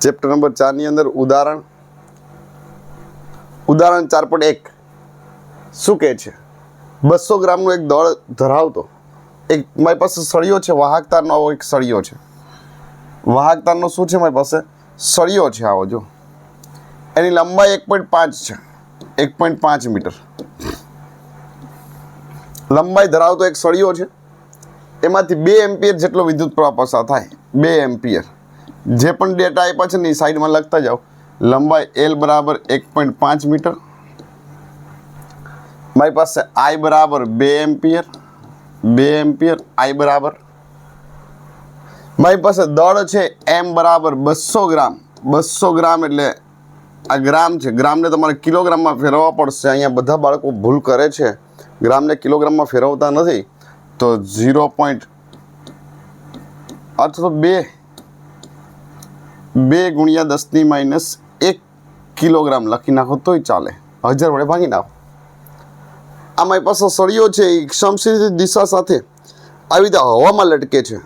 Chapter number ચારની અંદર ઉદાહરણ. ઉદાહરણ ચાર પોઈન્ટ એક. શું કહે છે? બસો ગ્રામનો એક દળ ધરાવતો. એક મારી પાસે સળિયો છે વાહકતારનો આવો એક સળિયો છે. વાહકતારનો શું છે મારી પાસે? સળિયો છે આવો, જો. એની લંબાઈ એક પોઈન્ટ પાંચ છે. એક પોઈન્ટ પાંચ મીટર. લંબાઈ ધરાવતો એક સળિયો છે. એમાંથી બે એમ્પિયર જેટલો વિદ્યુત પ્રવાહ પસાર થાય. બે એમ્પિયર. જે પણ ડેટા આપ્યા છે ને એ સાઈડમાં લખતા જાઓ. લંબાઈ એલ બરાબર એક પોઈન્ટ પાંચ મીટર. મારી પાસે આઈ બરાબર બે એમ્પિયર બે એમ્પિયર આઈ બરાબર. મારી પાસે દળ છે એમ બરાબર બસો ગ્રામ. બસો ગ્રામ એટલે આ ગ્રામ છે. ગ્રામને તમારે કિલોગ્રામમાં ફેરવવા પડશે. અહીંયા બધા બાળકો ભૂલ કરે છે. ગ્રામને કિલોગ્રામમાં ફેરવતા નથી. તો ઝીરો પોઈન્ટ અથવા બે બે ગુણ્યા દસની માઇનસ એક કિલોગ્રામ લખી નાખો તોય ચાલે. હજાર વડે ભાગી નાખો. આમાં પાસે સળિયો છે, એ સમશીર દિશા સાથે આવી રીતે હવામાં લટકે છે.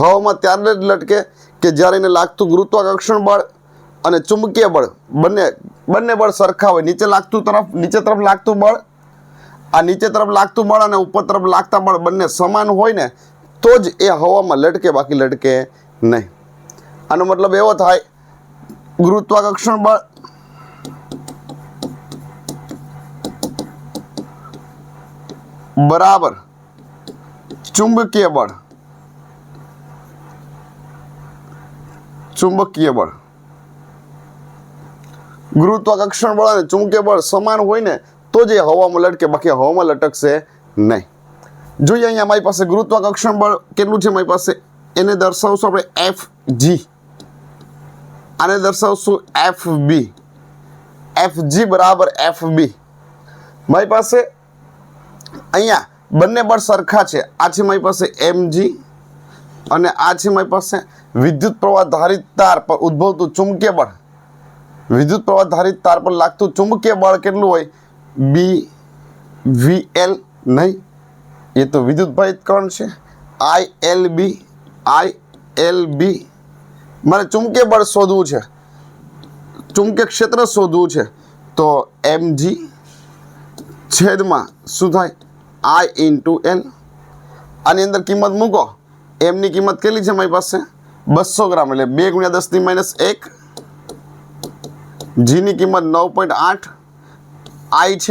હવામાં ત્યારે જ લટકે કે જ્યારે એને લાગતું ગુરુત્વાકર્ષણ બળ અને ચુંબકીય બળ બંને બંને બળ સરખા હોય. નીચે લાગતું તરફ, નીચે તરફ લાગતું બળ, આ નીચે તરફ લાગતું બળ અને ઉપર તરફ લાગતા બળ બંને સમાન હોય ને, તો જ એ હવામાં લટકે, બાકી લટકે નહીં. આનો મતલબ એવો થાય, ગુરુત્વાકર્ષણ બળ બરાબર ચુંબકીય બળ. ચુંબકીય બળ. ગુરુત્વાકર્ષણ બળ અને ચુંબકીય બળ સમાન હોય ને, તો જ એ હવામાં લટકે, બાકી હવામાં લટકશે નહીં. જોઈએ અહીંયા મારી પાસે ગુરુત્વાકર્ષણ બળ કેટલું છે મારી પાસે? એને દર્શાવશું આપણે એફ જી આને દર્શાવશું એફ બી એફ જી બરાબર એફ બી મારી પાસે અહીંયા બંને બળ સરખા છે. આ છે મારી પાસે એમ જી અને આ છે મારી પાસે વિદ્યુત પ્રવાહ ધારિત તાર પર ઉદ્ભવતું ચુંબકીય બળ. વિદ્યુત પ્રવાહ ધારિત તાર પર લાગતું ચુંબકીય બળ કેટલું હોય? બી વી એલ નહીં. એ તો વિદ્યુત ભારિત છે? I L B I L B મારે ચુંબકીય બળ શોધવું છે. ચુંબકીય ક્ષેત્ર શોધવું છે. તો એમ જી છેદમાં શું થાય? આઈ ઇન્ટુ એલ આની અંદર કિંમત મૂકો. એમની કિંમત કેટલી છે મારી પાસે? બસો ગ્રામ એટલે બે ગુણ્યા દસની માઇનસ એક. જીની કિંમત નવ પોઈન્ટ આઠ. આઈ છે